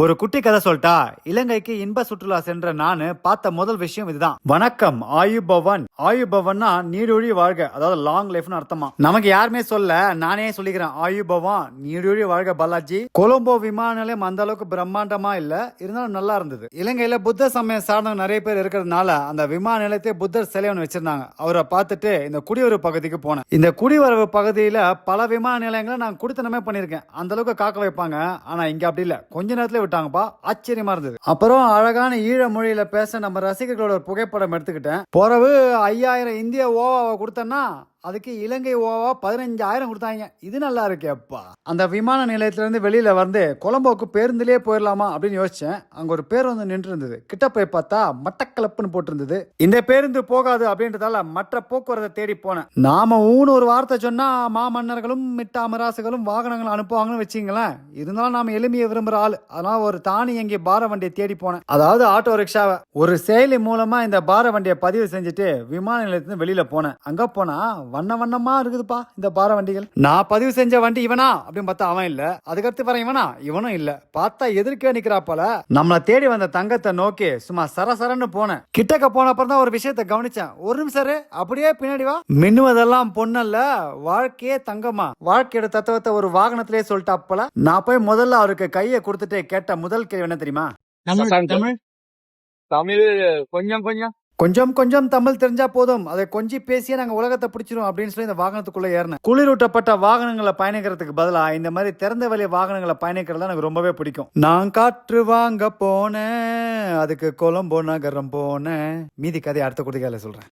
ஒரு குட்டி கதை சொல்லிட்டா இலங்கைக்கு இன்ப சுற்றுலா சென்ற நானு பார்த்த முதல் விஷயம் இதுதான். வணக்கம் ஆயுபவன் ஆயுபவன்னா நீடொழி வாழ்க அதாவது லாங் லைஃப்னு அர்த்தமா. நமக்கு யாருமே சொல்ல நானே சொல்லிக்கிறேன் ஆயுபவன் நீடொழி வாழ்க பாலாஜி. கொலம்போ விமான நிலையம் அந்த அளவுக்கு பிரம்மாண்டமா இல்ல இருந்தாலும் நல்லா இருந்தது. இலங்கையில புத்த சமயம் சார்ந்தவங்க நிறைய பேர் இருக்கிறதுனால அந்த விமான நிலையத்தை புத்தர் சிலை ஒன்று வச்சிருந்தாங்க. அவரை பார்த்துட்டு இந்த குடிவரவு பகுதிக்கு போனேன். இந்த குடிவரவு பகுதியில பல விமான நிலையங்களை நான் குடித்தனமே பண்ணியிருக்கேன். அந்த அளவுக்கு காக்க வைப்பாங்க ஆனா இங்க அப்படி இல்ல. கொஞ்ச நேரத்துல விட்டாங்கப்பா ஆச்சரியமா இருந்தது. அப்புறம் அழகான ஈழ மொழியில பேச நம்ம ரசிகர்களோட புகைப்படம் எடுத்துக்கிட்டேன். பிறகு ஐயாயிரம் இந்திய ஓவாவை கொடுத்தேன்னா அதுக்கு இலங்கை ஓவா பதினஞ்சாயிரம் கொடுத்தாங்க. இது நல்லா இருக்கேப்பா. அந்த விமான நிலையத்திலேருந்து வெளியில் வந்து கொலம்போக்கு பேருந்துலேயே போயிடலாமா அப்படின்னு யோசிச்சேன். அங்கே ஒரு பேருந்து நின்று இருந்தது கிட்ட போய் பார்த்தா மட்டக்கலப்புன்னு போட்டிருந்தது. இந்த பேருந்து போகாது அப்படின்றதால மற்ற போக்குவரத்தை தேடி போனேன். நாம ஊன்னு ஒரு வார்த்தை சொன்னால் மாமன்னர்களும் மிட்டாமராசுகளும் வாகனங்கள் அனுப்புவாங்கன்னு வச்சிங்களேன் இருந்தாலும் நாம் எளிமையை விரும்புகிற ஆள். அதனால் ஒரு தானியங்கி பார வண்டியை தேடி போனேன். அதாவது ஆட்டோ ரிக்ஷாவை. ஒரு செயலி மூலமாக இந்த பார வண்டியை பதிவு செஞ்சுட்டு விமான நிலையத்துலேருந்து வெளியில் போனேன். அங்கே போனால் வண்ண வண்ணமா இருக்குதுப்பா இந்த பார வண்டிகள். நான் பதிவு செஞ்ச வண்டி இவனா அப்படின்னு பார்த்தா அவன் இல்ல. அதுக்கடுத்து வர இவனா? இவனும் இல்ல. பார்த்தா எதிர்க்கே நிக்கிறா போல. நம்மள தேடி வந்த தங்கத்தை நோக்கி சும்மா சரசரன்னு போனேன். கிட்டக்க போன அப்புறம் தான் ஒரு விஷயத்தை கவனிச்சேன். ஒரு நிமிஷம் அப்படியே பின்னாடி வா. மின்னுவதெல்லாம் பொண்ணல்ல வாழ்க்கையே தங்கமா வாழ்க்கையோட தத்துவத்தை ஒரு வாகனத்திலே சொல்லிட்டா போல. நான் போய் முதல்ல அவருக்கு கையை கொடுத்துட்டு கேட்ட முதல் கேள்வி என்ன தெரியுமா? தமிழ் கொஞ்சம் கொஞ்சம். கொஞ்சம் கொஞ்சம் தமிழ் தெரிஞ்சா போதும். அதை கொஞ்சி பேசியே நாங்கள் உலகத்தை பிடிச்சிரும் அப்படின்னு சொல்லி இந்த வாகனத்துக்குள்ளே ஏறினேன். குளிரூட்டப்பட்ட வாகனங்களை பயணிக்கிறதுக்கு பதிலாக இந்த மாதிரி திறந்த வழி வாகனங்களை பயணிக்கிறது எனக்கு ரொம்பவே பிடிக்கும். நான் காற்று வாங்க போனேன். அதுக்கு கொலம்போ நகரம் போனேன். மீதி கதை அடுத்த குடிகால சொல்கிறேன்